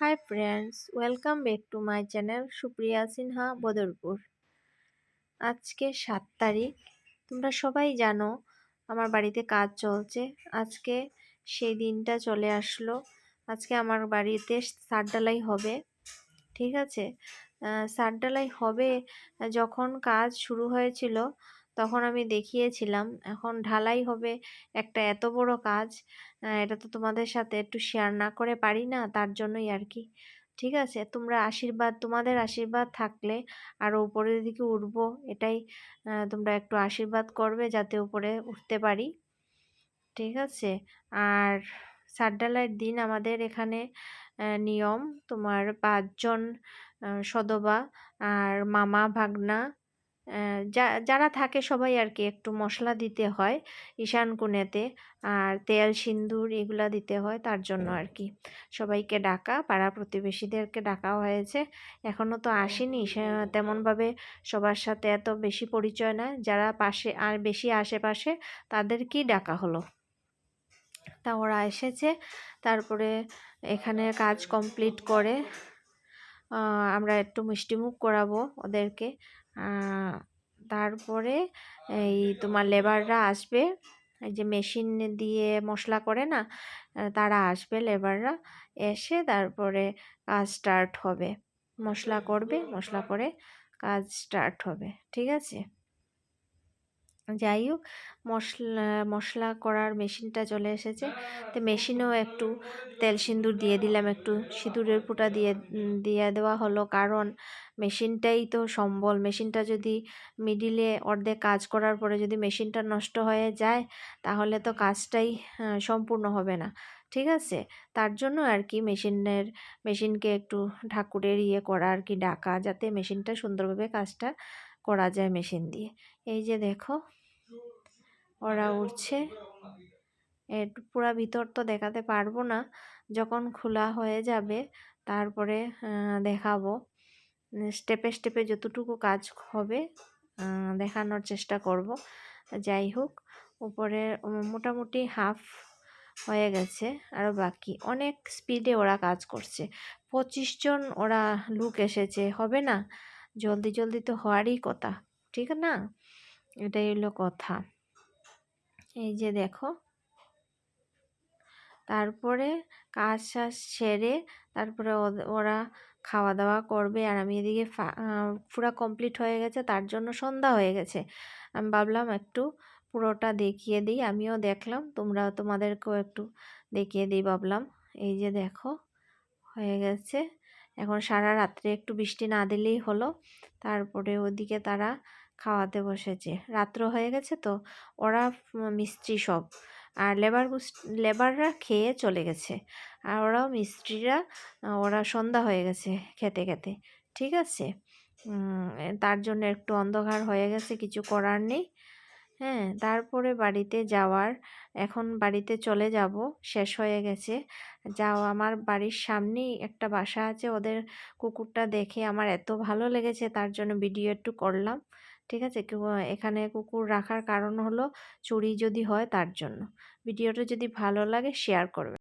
Hi friends welcome back to my channel Supriya Sinha Badarpur আজকে সাত তারিখ, তোমরা সবাই জানো আমার বাড়িতে কাজ চলছে। আজকে সেই দিনটা চলে আসলো। আজকে আমার বাড়িতে সার ডালাই হবে, ঠিক আছে? সার ডালাই হবে যখন কাজ শুরু হয়েছিল তখন আমি দেখিয়েছিলাম, এখন ঢালাই হবে একটা এত বড় কাজ এটা তো তোমাদের সাথে একটু শেয়ার না করে পারি না, তার জন্যই আর কি। ঠিক আছে, তোমরা আশীর্বাদ, তোমাদের আশীর্বাদ থাকলে আর উপরের দিকে উঠবো, এটাই তোমরা একটু আশীর্বাদ করবে যাতে উপরে উঠতে পারি। ঠিক আছে, আর সারডালার দিন আমাদের এখানে নিয়ম, তোমার পাঁচজন সদবা, আর মামা, ভাগনা যারা থাকে সবাই আর কি একটু মশলা দিতে হয় ঈশান কোণেতে আর তেল সিন্দুর এগুলা দিতে হয় তার জন্য আর কি সবাইকে ডাকা পাড়া প্রতিবেশীদেরকে ডাকা হয়েছে। এখনও তো আসেনি সে তেমনভাবে সবার সাথে এত বেশি পরিচয় নয় যারা পাশে আর বেশি আশেপাশে তাদেরকেই ডাকা হলো। তা ওরা এসেছে তারপরে এখানে কাজ কমপ্লিট করে আমরা একটু মিষ্টিমুখ করাবো ওদেরকে। তারপরে এই তোমার লেবাররা আসবে। এই যে মেশিন দিয়ে মশলা করে না তারা আসবে লেবাররা এসে তারপরে কাজ স্টার্ট হবে। মশলা করবে, মশলা করে কাজ স্টার্ট হবে। ঠিক আছে? যাই হোক, মশলা মশলা করার মেশিনটা চলে এসেছে। তো মেশিনেও একটু তেল সিঁদুর দিয়ে দিলাম, একটু সিঁদুরের ফুটা দিয়ে দিয়ে দেওয়া হলো। কারণ মেশিনটাই তো সম্বল। মেশিনটা যদি মিডিলে অর্ধেক কাজ করার পরে যদি মেশিনটা নষ্ট হয়ে যায়, তাহলে তো কাজটাই সম্পূর্ণ হবে না। ঠিক আছে? তার জন্য আর কি মেশিনের, মেশিনকে একটু ঠাকুরের ইয়ে করা আর কি, ডাকা, যাতে মেশিনটা সুন্দরভাবে কাজটা করা যায় মেশিন দিয়ে। এই যে দেখো ওরা উঠছে এর পুরা ভিতর তো দেখাতে পারব না। যখন খোলা হয়ে যাবে, তারপরে দেখাবো। স্টেপে স্টেপে যতটুকু কাজ হবে দেখানোর চেষ্টা করব। যাই হোক, উপরে মোটামুটি হাফ হয়ে গেছে আরও বাকি। অনেক স্পিডে ওরা কাজ করছে। পঁচিশ জন ওরা লুক এসেছে, হবে না? জলদি জলদি তো হওয়ারই কথা, ঠিক না? এটাই হলো কথা। এই যে দেখো। তারপরে কাজ শাজ সেরে তারপরে ওরা খাওয়া দাওয়া করবে আর আমি এদিকে পুরা কমপ্লিট হয়ে গেছে, তার জন্য সন্ধ্যা হয়ে গেছে। আমি ভাবলাম একটু পুরোটা দেখিয়ে দিই, আমিও দেখলাম তোমরা তোমাদেরকেও একটু দেখিয়ে দিই ভাবলাম। এই যে দেখো, হয়ে গেছে। এখন সারা রাত্রে একটু বৃষ্টি না দিলেই হলো, তারপরে ওদিকে তারা খাওয়াতে বসেছে। রাত্র হয়ে গেছে তো, ওরা মিস্ত্রি সব। আর লেবার লেবাররা খেয়ে চলে গেছে। আর ওরাও মিস্ত্রিরা, ওরা সন্ধ্যা হয়ে গেছে খেতে খেতে। ঠিক আছে? তার জন্য একটু অন্ধকার হয়ে গেছে, কিছু করার নেই। হ্যাঁ তারপরে বাড়িতে যাওয়ার, এখন বাড়িতে চলে যাব, শেষ হয়ে গেছে। যাও, আমার বাড়ির সামনেই একটা বাসা আছে, ওদের কুকুরটা দেখে আমার এত ভালো লেগেছে, তার জন্য ভিডিও একটু করলাম। ঠিক আছে? এখানে কুকুর রাখার কারণ হলো চুরি যদি হয় তার জন্য। ভিডিওটা যদি ভালো লাগে শেয়ার করবে